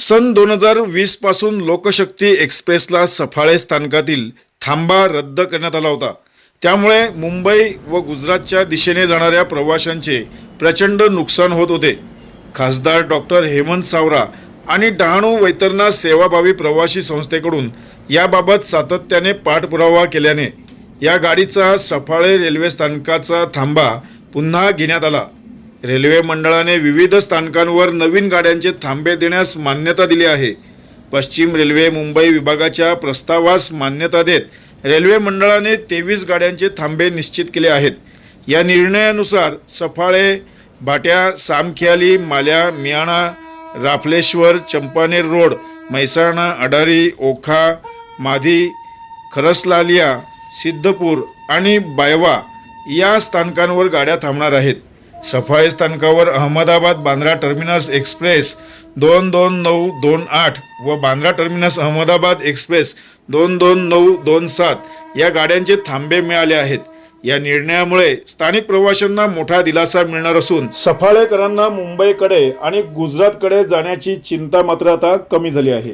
सन दोन हजार वीसपासून लोकशक्ती एक्सप्रेसला सफाळे स्थानकातील थांबा रद्द करण्यात आला होता. त्यामुळे मुंबई व गुजरातच्या दिशेने जाणाऱ्या प्रवाशांचे प्रचंड नुकसान होत होते. खासदार डॉक्टर हेमंत सावरा आणि डहाणू वैतरणा सेवाभावी प्रवाशी संस्थेकडून याबाबत सातत्याने पाठपुरावा केल्याने या गाडीचा सफाळे रेल्वे स्थानकाचा थांबा पुन्हा घेण्यात आला. रेल्वे मंडळाने विविध स्थानकांवर नवीन गाड्यांचे थांबे देण्यास मान्यता दिली आहे. पश्चिम रेल्वे मुंबई विभागाच्या प्रस्तावास मान्यता देत रेल्वे मंडळाने तेवीस गाड्यांचे थांबे निश्चित केले आहेत. या निर्णयानुसार सफाळे भाट्या सामखियाली माल्या मियाणा राफलेश्वर चंपानेर रोड म्हैसाणा अडारी ओखा माधी खरसलालिया सिद्धपूर आणि बायवा या स्थानकांवर गाड्या थांबणार आहेत. सफाळे स्थानकावर अहमदाबाद बांद्रा टर्मिनस एक्सप्रेस दोन दोन नऊ दोन आठ व बांद्रा टर्मिनस अहमदाबाद एक्सप्रेस दोन दोन नऊ दोन सात या गाड्यांचे थांबे मिळाले आहेत. या निर्णयामुळे स्थानिक प्रवाशांना मोठा दिलासा मिळणार असून सफाळेकरांना मुंबईकडे आणि गुजरातकडे जाण्याची चिंता मात्र आता कमी झाली आहे.